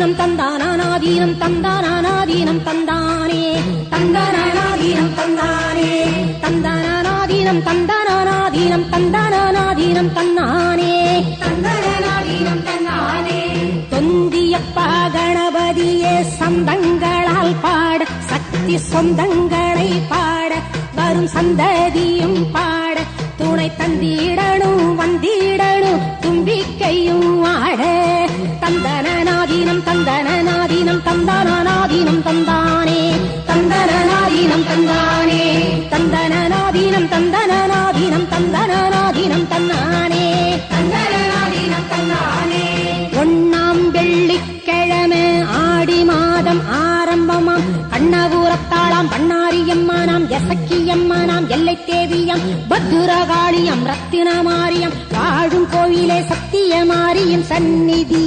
தந்தானாதீனம் தந்தானாதீனம் தந்தானாதீனம் தந்தானே. தந்தானாதீனம் தந்தானே. தந்தானாதீனம் தந்தானாதீனம் தந்தானாதீனம் தந்தானே தந்தானாதீனம் தந்தானே தொந்தியப்பா கணபதியே சந்தங்களால் பாட சக்தி சொந்தங்களை பாட வரும் சந்ததியும் பாட துணை தந்திடணும் வந்திடணும் தந்தனாதீனம் தந்தானே தந்தனாதீனம் தந்தானே தந்தனாதீனம் தந்தனாதீனம் தந்தனாதீனம் தந்தானே தந்தனாதீனம் தந்தானே ஒன்னாம் வெள்ளிக்கிழமை ஆடி மாதம் ஆரம்பமாம். கண்ணபுரத்தாளாம் பண்ணாரியம்மானாம் எசக்கியம்மானாம் எல்லை தேவியம் பத்துரகாளியம் ரத்தினமாரியம் வாழும் கோயிலே சத்தியமாரியம் சந்நிதி.